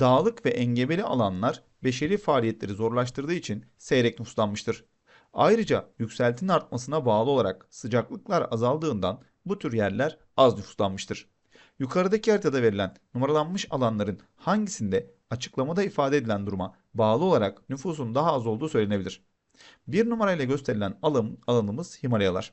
Dağlık ve engebeli alanlar beşeri faaliyetleri zorlaştırdığı için seyrek nüfuslanmıştır. Ayrıca yükseltinin artmasına bağlı olarak sıcaklıklar azaldığından bu tür yerler az nüfuslanmıştır. Yukarıdaki haritada verilen numaralanmış alanların hangisinde açıklamada ifade edilen duruma bağlı olarak nüfusun daha az olduğu söylenebilir. Bir numarayla gösterilen alım, alanımız Himalayalar.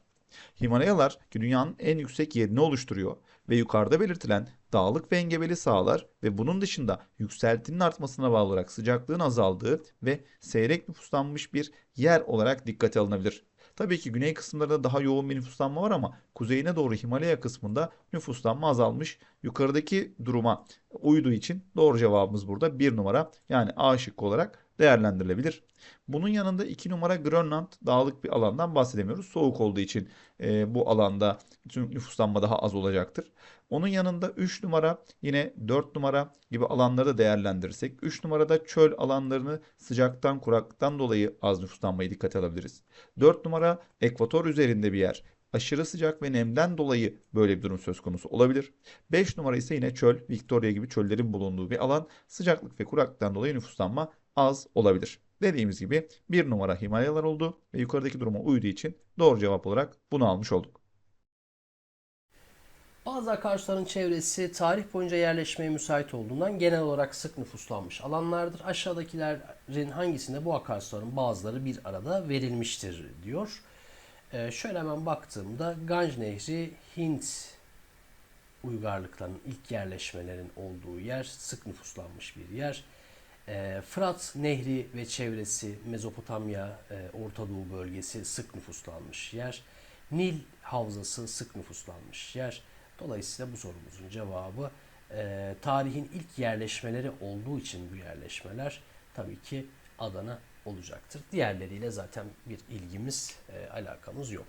Himalayalar dünyanın en yüksek yerini oluşturuyor ve yukarıda belirtilen dağlık ve engebeli sahalar ve bunun dışında yükseltinin artmasına bağlı olarak sıcaklığın azaldığı ve seyrek nüfuslanmış bir yer olarak dikkate alınabilir. Tabii ki güney kısımlarında daha yoğun bir nüfuslanma var ama kuzeyine doğru Himalaya kısmında nüfuslanma azalmış. Yukarıdaki duruma uyduğu için doğru cevabımız burada bir numara yani A şıkkı olarak değerlendirilebilir. Bunun yanında 2 numara Grönland dağlık bir alandan bahsedemiyoruz. Soğuk olduğu için e, bu alanda nüfuslanma daha az olacaktır. Onun yanında 3 numara yine 4 numara gibi alanları da değerlendirirsek 3 numarada çöl alanlarını sıcaktan kuraklıktan dolayı az nüfuslanmayı dikkate alabiliriz. 4 numara ekvator üzerinde bir yer. Aşırı sıcak ve nemden dolayı böyle bir durum söz konusu olabilir. 5 numara ise yine çöl, Victoria gibi çöllerin bulunduğu bir alan. Sıcaklık ve kuraklıktan dolayı nüfuslanma az olabilir. Dediğimiz gibi bir numara Himalayalar oldu ve yukarıdaki duruma uyduğu için doğru cevap olarak bunu almış olduk. Bazı akarsuların çevresi tarih boyunca yerleşmeye müsait olduğundan genel olarak sık nüfuslanmış alanlardır. Aşağıdakilerin hangisinde bu akarsuların bazıları bir arada verilmiştir diyor. Ee, şöyle hemen baktığımda Ganj Nehri Hint uygarlıklarının ilk yerleşmelerin olduğu yer, sık nüfuslanmış bir yer. Ee, Fırat Nehri ve çevresi Mezopotamya, e, Orta Doğu bölgesi sık nüfuslanmış yer. Nil Havzası sık nüfuslanmış yer. Dolayısıyla bu sorumuzun cevabı e, tarihin ilk yerleşmeleri olduğu için bu yerleşmeler tabii ki Adana olacaktır. Diğerleriyle zaten bir ilgimiz, e, alakamız yok.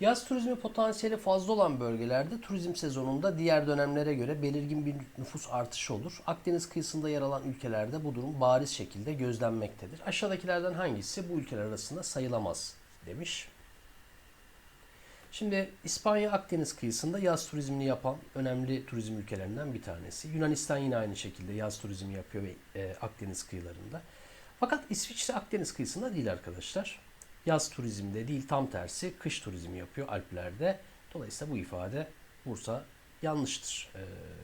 Yaz turizmi potansiyeli fazla olan bölgelerde turizm sezonunda diğer dönemlere göre belirgin bir nüfus artışı olur. Akdeniz kıyısında yer alan ülkelerde bu durum bariz şekilde gözlenmektedir. Aşağıdakilerden hangisi bu ülkeler arasında sayılamaz demiş. Şimdi İspanya Akdeniz kıyısında yaz turizmini yapan önemli turizm ülkelerinden bir tanesi. Yunanistan yine aynı şekilde yaz turizmi yapıyor ve e, Akdeniz kıyılarında. Fakat İsviçre Akdeniz kıyısında değil arkadaşlar. Yaz turizminde değil tam tersi kış turizmi yapıyor Alplerde. Dolayısıyla bu ifade Bursa yanlıştır. E,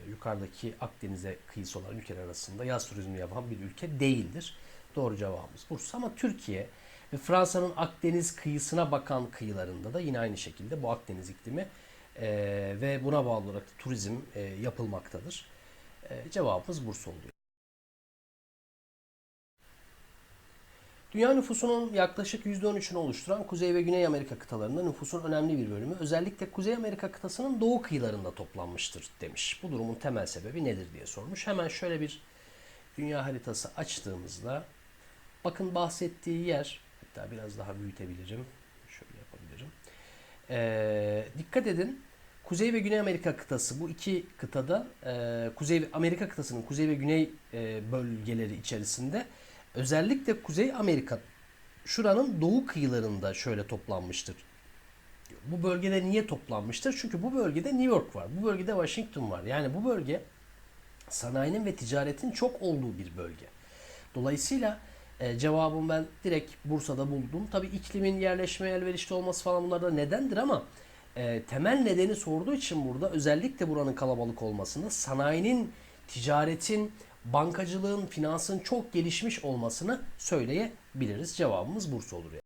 yukarıdaki Akdeniz'e kıyısı olan ülkeler arasında yaz turizmi yapan bir ülke değildir. Doğru cevabımız Bursa ama Türkiye ve Fransa'nın Akdeniz kıyısına bakan kıyılarında da yine aynı şekilde bu Akdeniz iklimi e, ve buna bağlı olarak turizm e, yapılmaktadır. E, cevabımız Bursa oluyor. Dünya nüfusunun yaklaşık %13'ünü oluşturan Kuzey ve Güney Amerika kıtalarında nüfusun önemli bir bölümü özellikle Kuzey Amerika kıtasının doğu kıyılarında toplanmıştır demiş. Bu durumun temel sebebi nedir diye sormuş. Hemen şöyle bir dünya haritası açtığımızda bakın bahsettiği yer hatta biraz daha büyütebilirim. Şöyle yapabilirim. Ee, dikkat edin. Kuzey ve Güney Amerika kıtası bu iki kıtada e, Kuzey Amerika kıtasının kuzey ve güney e, bölgeleri içerisinde özellikle Kuzey Amerika şuranın doğu kıyılarında şöyle toplanmıştır. Bu bölgede niye toplanmıştır? Çünkü bu bölgede New York var. Bu bölgede Washington var. Yani bu bölge sanayinin ve ticaretin çok olduğu bir bölge. Dolayısıyla e, cevabım ben direkt Bursa'da buldum. Tabii iklimin yerleşmeye elverişli olması falan bunlar da nedendir ama e, temel nedeni sorduğu için burada özellikle buranın kalabalık olmasında sanayinin, ticaretin, bankacılığın, finansın çok gelişmiş olmasını söyleyebiliriz. Cevabımız Bursa olur yani.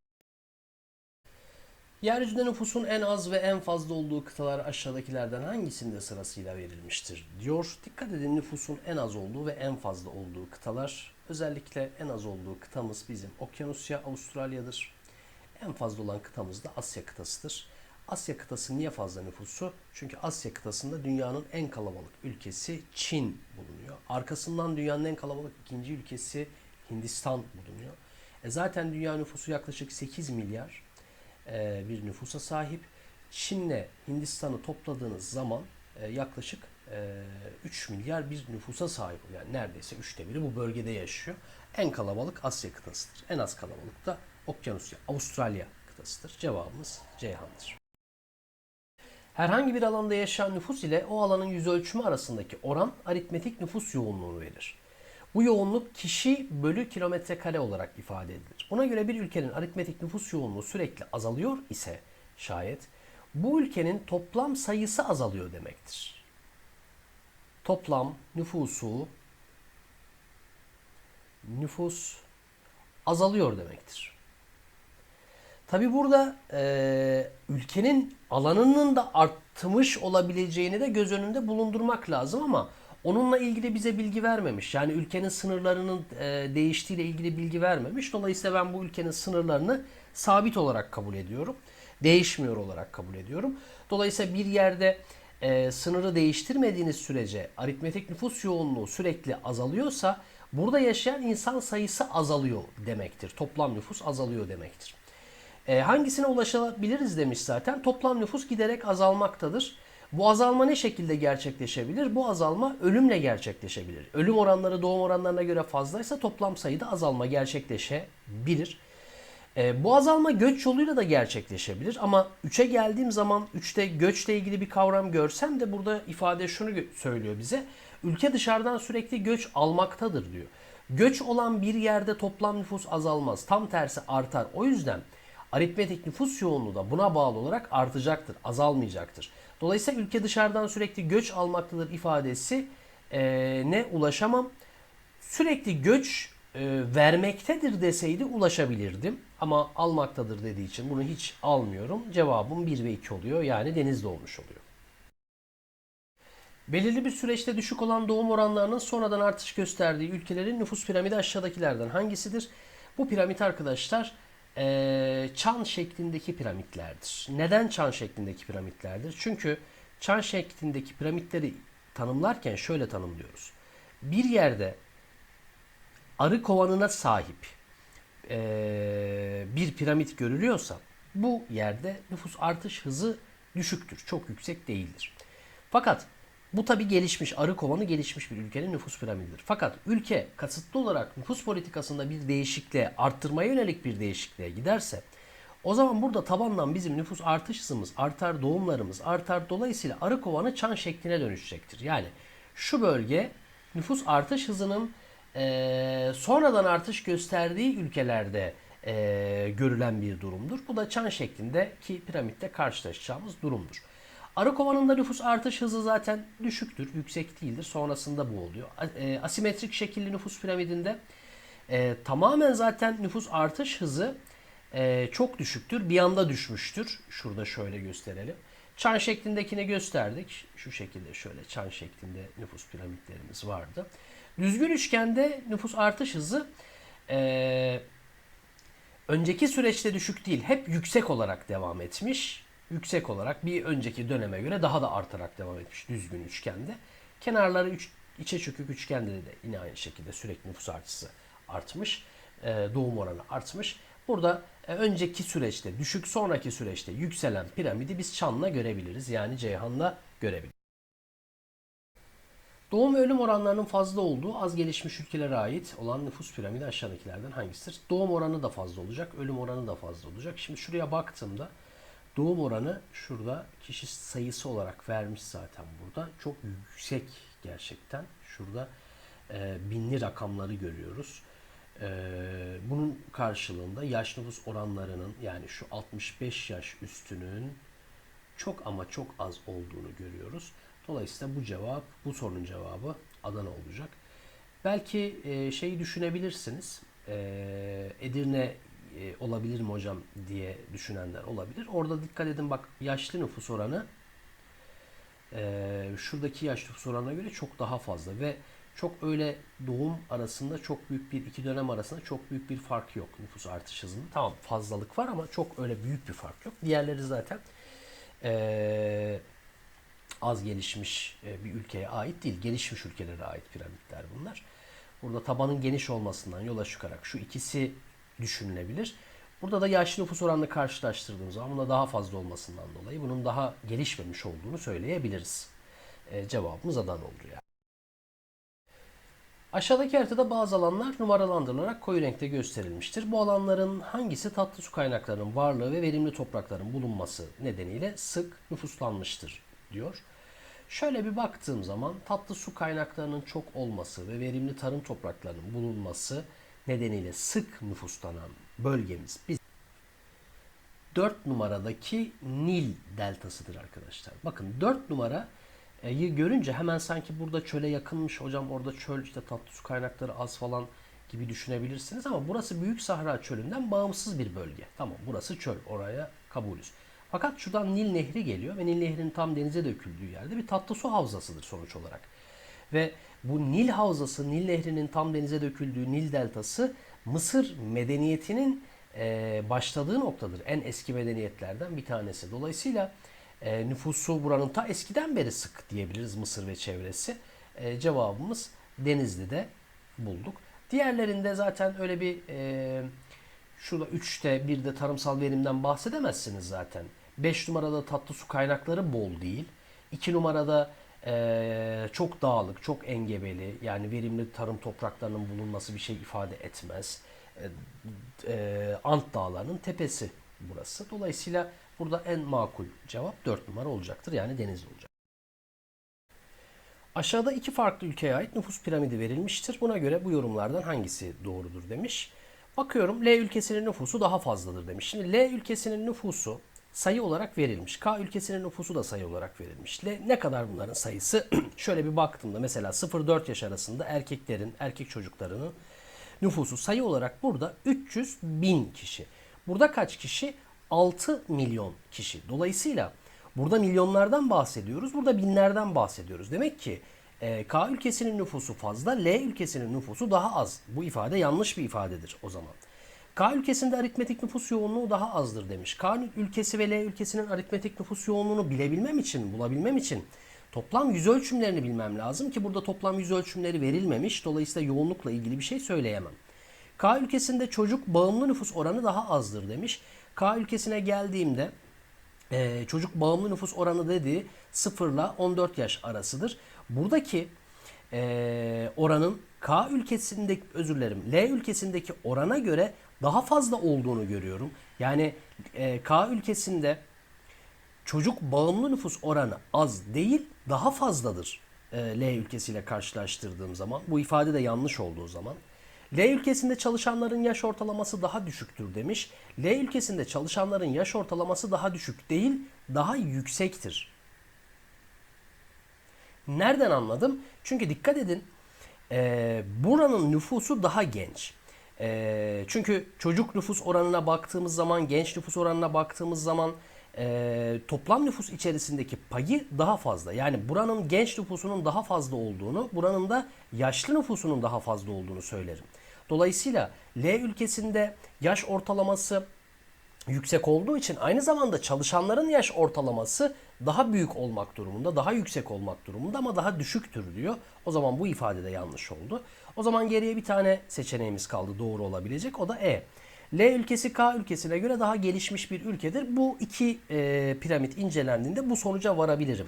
Yeryüzünde nüfusun en az ve en fazla olduğu kıtalar aşağıdakilerden hangisinde sırasıyla verilmiştir diyor. Dikkat edin nüfusun en az olduğu ve en fazla olduğu kıtalar. Özellikle en az olduğu kıtamız bizim Okyanusya, Avustralya'dır. En fazla olan kıtamız da Asya kıtasıdır. Asya kıtası niye fazla nüfusu? Çünkü Asya kıtasında dünyanın en kalabalık ülkesi Çin bulunuyor. Arkasından dünyanın en kalabalık ikinci ülkesi Hindistan bulunuyor. E zaten dünya nüfusu yaklaşık 8 milyar e, bir nüfusa sahip. Çin'le Hindistan'ı topladığınız zaman e, yaklaşık e, 3 milyar bir nüfusa sahip. Yani neredeyse üçte biri bu bölgede yaşıyor. En kalabalık Asya kıtasıdır. En az kalabalık da Okyanusya, Avustralya kıtasıdır. Cevabımız Ceyhan'dır. Herhangi bir alanda yaşayan nüfus ile o alanın yüz ölçümü arasındaki oran aritmetik nüfus yoğunluğunu verir. Bu yoğunluk kişi bölü kilometre kare olarak ifade edilir. Buna göre bir ülkenin aritmetik nüfus yoğunluğu sürekli azalıyor ise şayet bu ülkenin toplam sayısı azalıyor demektir. Toplam nüfusu nüfus azalıyor demektir. Tabi burada e, ülkenin alanının da artmış olabileceğini de göz önünde bulundurmak lazım ama onunla ilgili bize bilgi vermemiş. Yani ülkenin sınırlarının e, değiştiğiyle ilgili bilgi vermemiş. Dolayısıyla ben bu ülkenin sınırlarını sabit olarak kabul ediyorum. Değişmiyor olarak kabul ediyorum. Dolayısıyla bir yerde e, sınırı değiştirmediğiniz sürece aritmetik nüfus yoğunluğu sürekli azalıyorsa burada yaşayan insan sayısı azalıyor demektir. Toplam nüfus azalıyor demektir. E, hangisine ulaşabiliriz demiş zaten. Toplam nüfus giderek azalmaktadır. Bu azalma ne şekilde gerçekleşebilir? Bu azalma ölümle gerçekleşebilir. Ölüm oranları doğum oranlarına göre fazlaysa toplam sayıda azalma gerçekleşebilir. E, bu azalma göç yoluyla da gerçekleşebilir ama 3'e geldiğim zaman 3'te göçle ilgili bir kavram görsem de burada ifade şunu söylüyor bize. Ülke dışarıdan sürekli göç almaktadır diyor. Göç olan bir yerde toplam nüfus azalmaz. Tam tersi artar. O yüzden aritmetik nüfus yoğunluğu da buna bağlı olarak artacaktır, azalmayacaktır. Dolayısıyla ülke dışarıdan sürekli göç almaktadır ifadesi e, ne ulaşamam. Sürekli göç e, vermektedir deseydi ulaşabilirdim. Ama almaktadır dediği için bunu hiç almıyorum. Cevabım 1 ve 2 oluyor. Yani denizde olmuş oluyor. Belirli bir süreçte düşük olan doğum oranlarının sonradan artış gösterdiği ülkelerin nüfus piramidi aşağıdakilerden hangisidir? Bu piramit arkadaşlar eee, çan şeklindeki piramitlerdir. Neden çan şeklindeki piramitlerdir? Çünkü çan şeklindeki piramitleri tanımlarken şöyle tanımlıyoruz. Bir yerde arı kovanına sahip eee, bir piramit görülüyorsa bu yerde nüfus artış hızı düşüktür. Çok yüksek değildir. Fakat bu tabi gelişmiş, arı kovanı gelişmiş bir ülkenin nüfus piramididir. Fakat ülke kasıtlı olarak nüfus politikasında bir değişikliğe, arttırmaya yönelik bir değişikliğe giderse o zaman burada tabandan bizim nüfus artış hızımız artar, doğumlarımız artar. Dolayısıyla arı kovanı çan şekline dönüşecektir. Yani şu bölge nüfus artış hızının eee, sonradan artış gösterdiği ülkelerde eee, görülen bir durumdur. Bu da çan şeklindeki piramitte karşılaşacağımız durumdur. Arı kovanında nüfus artış hızı zaten düşüktür, yüksek değildir. Sonrasında bu oluyor. E, Asimetrik şekilli nüfus piramidinde e, tamamen zaten nüfus artış hızı e, çok düşüktür. Bir anda düşmüştür. Şurada şöyle gösterelim. Çan şeklindekini gösterdik. Şu şekilde şöyle çan şeklinde nüfus piramitlerimiz vardı. Düzgün üçgende nüfus artış hızı e, önceki süreçte düşük değil, hep yüksek olarak devam etmiş. Yüksek olarak bir önceki döneme göre daha da artarak devam etmiş düzgün üçgende. Kenarları üç, içe çökük üçgende de yine aynı şekilde sürekli nüfus artışı artmış. e, doğum oranı artmış. Burada e, önceki süreçte düşük, sonraki süreçte yükselen piramidi biz çanla görebiliriz. Yani Ceyhan'la görebiliriz. Doğum ve ölüm oranlarının fazla olduğu az gelişmiş ülkelere ait olan nüfus piramidi aşağıdakilerden hangisidir? Doğum oranı da fazla olacak, ölüm oranı da fazla olacak. Şimdi şuraya baktığımda doğum oranı şurada kişi sayısı olarak vermiş zaten burada. Çok yüksek gerçekten. Şurada e, binli rakamları görüyoruz. E, bunun karşılığında yaş nüfus oranlarının yani şu 65 yaş üstünün çok ama çok az olduğunu görüyoruz. Dolayısıyla bu cevap, bu sorunun cevabı Adana olacak. Belki e, şeyi düşünebilirsiniz. E, Edirne e, olabilir mi hocam diye düşünenler olabilir. Orada dikkat edin bak yaşlı nüfus oranı e, şuradaki yaş nüfus oranına göre çok daha fazla ve çok öyle doğum arasında çok büyük bir iki dönem arasında çok büyük bir fark yok nüfus artış hızında. Tamam fazlalık var ama çok öyle büyük bir fark yok. Diğerleri zaten e, az gelişmiş e, bir ülkeye ait değil. Gelişmiş ülkelere ait piramitler bunlar. Burada tabanın geniş olmasından yola çıkarak şu ikisi düşünülebilir. Burada da yaşlı nüfus oranını karşılaştırdığımız zaman bunda daha fazla olmasından dolayı bunun daha gelişmemiş olduğunu söyleyebiliriz. E, cevabımız Adana oldu yani. Aşağıdaki haritada bazı alanlar numaralandırılarak koyu renkte gösterilmiştir. Bu alanların hangisi tatlı su kaynaklarının varlığı ve verimli toprakların bulunması nedeniyle sık nüfuslanmıştır diyor. Şöyle bir baktığım zaman tatlı su kaynaklarının çok olması ve verimli tarım topraklarının bulunması nedeniyle sık nüfuslanan bölgemiz biz 4 numaradaki Nil deltasıdır arkadaşlar. Bakın 4 numarayı görünce hemen sanki burada çöle yakınmış hocam orada çöl işte tatlı su kaynakları az falan gibi düşünebilirsiniz ama burası Büyük Sahra Çölü'nden bağımsız bir bölge. Tamam burası çöl oraya kabulüz. Fakat şuradan Nil Nehri geliyor ve Nil Nehri'nin tam denize döküldüğü yerde bir tatlı su havzasıdır sonuç olarak. Ve bu Nil havzası, Nil Nehri'nin tam denize döküldüğü Nil deltası Mısır medeniyetinin e, başladığı noktadır. En eski medeniyetlerden bir tanesi. Dolayısıyla e, nüfusu buranın ta eskiden beri sık diyebiliriz Mısır ve çevresi. E, cevabımız Denizli'de bulduk. Diğerlerinde zaten öyle bir e, şurada 3'te 1'de tarımsal verimden bahsedemezsiniz zaten. 5 numarada tatlı su kaynakları bol değil. 2 numarada e, çok dağlık, çok engebeli yani verimli tarım topraklarının bulunması bir şey ifade etmez. E, e, Ant Dağları'nın tepesi burası. Dolayısıyla burada en makul cevap 4 numara olacaktır. Yani Denizli olacak. Aşağıda iki farklı ülkeye ait nüfus piramidi verilmiştir. Buna göre bu yorumlardan hangisi doğrudur demiş. Bakıyorum L ülkesinin nüfusu daha fazladır demiş. Şimdi L ülkesinin nüfusu sayı olarak verilmiş. K ülkesinin nüfusu da sayı olarak verilmiş. Ne kadar bunların sayısı? Şöyle bir baktığımda mesela 0-4 yaş arasında erkeklerin, erkek çocuklarının nüfusu sayı olarak burada 300 bin kişi. Burada kaç kişi? 6 milyon kişi. Dolayısıyla burada milyonlardan bahsediyoruz. Burada binlerden bahsediyoruz. Demek ki e, K ülkesinin nüfusu fazla, L ülkesinin nüfusu daha az. Bu ifade yanlış bir ifadedir o zaman. K ülkesinde aritmetik nüfus yoğunluğu daha azdır demiş. K ülkesi ve L ülkesinin aritmetik nüfus yoğunluğunu bilebilmem için, bulabilmem için toplam yüz ölçümlerini bilmem lazım ki burada toplam yüz ölçümleri verilmemiş. Dolayısıyla yoğunlukla ilgili bir şey söyleyemem. K ülkesinde çocuk bağımlı nüfus oranı daha azdır demiş. K ülkesine geldiğimde e, çocuk bağımlı nüfus oranı dediği 0 ile 14 yaş arasıdır. Buradaki e, oranın K ülkesindeki özür dilerim L ülkesindeki orana göre daha fazla olduğunu görüyorum. Yani e, K ülkesinde çocuk bağımlı nüfus oranı az değil daha fazladır e, L ülkesiyle karşılaştırdığım zaman. Bu ifade de yanlış olduğu zaman. L ülkesinde çalışanların yaş ortalaması daha düşüktür demiş. L ülkesinde çalışanların yaş ortalaması daha düşük değil, daha yüksektir. Nereden anladım? Çünkü dikkat edin, e, buranın nüfusu daha genç. E, çünkü çocuk nüfus oranına baktığımız zaman, genç nüfus oranına baktığımız zaman e, toplam nüfus içerisindeki payı daha fazla. Yani buranın genç nüfusunun daha fazla olduğunu, buranın da yaşlı nüfusunun daha fazla olduğunu söylerim. Dolayısıyla L ülkesinde yaş ortalaması yüksek olduğu için aynı zamanda çalışanların yaş ortalaması daha büyük olmak durumunda, daha yüksek olmak durumunda ama daha düşüktür diyor. O zaman bu ifade de yanlış oldu. O zaman geriye bir tane seçeneğimiz kaldı doğru olabilecek. O da E. L ülkesi K ülkesine göre daha gelişmiş bir ülkedir. Bu iki e, piramit incelendiğinde bu sonuca varabilirim.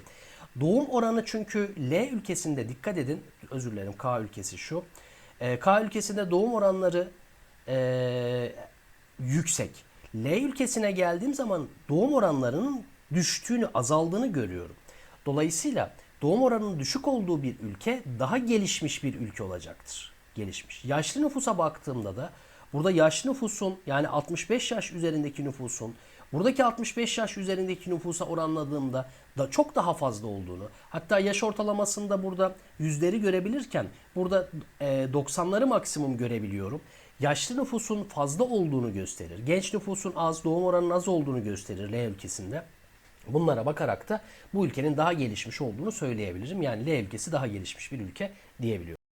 Doğum oranı çünkü L ülkesinde dikkat edin. Özür dilerim K ülkesi şu. E, K ülkesinde doğum oranları e, yüksek. L ülkesine geldiğim zaman doğum oranlarının düştüğünü, azaldığını görüyorum. Dolayısıyla doğum oranının düşük olduğu bir ülke daha gelişmiş bir ülke olacaktır. Gelişmiş. Yaşlı nüfusa baktığımda da burada yaşlı nüfusun yani 65 yaş üzerindeki nüfusun buradaki 65 yaş üzerindeki nüfusa oranladığımda da çok daha fazla olduğunu hatta yaş ortalamasında burada yüzleri görebilirken burada e, 90'ları maksimum görebiliyorum. Yaşlı nüfusun fazla olduğunu gösterir. Genç nüfusun az, doğum oranının az olduğunu gösterir L ülkesinde. Bunlara bakarak da bu ülkenin daha gelişmiş olduğunu söyleyebilirim. Yani L ülkesi daha gelişmiş bir ülke diyebiliyorum.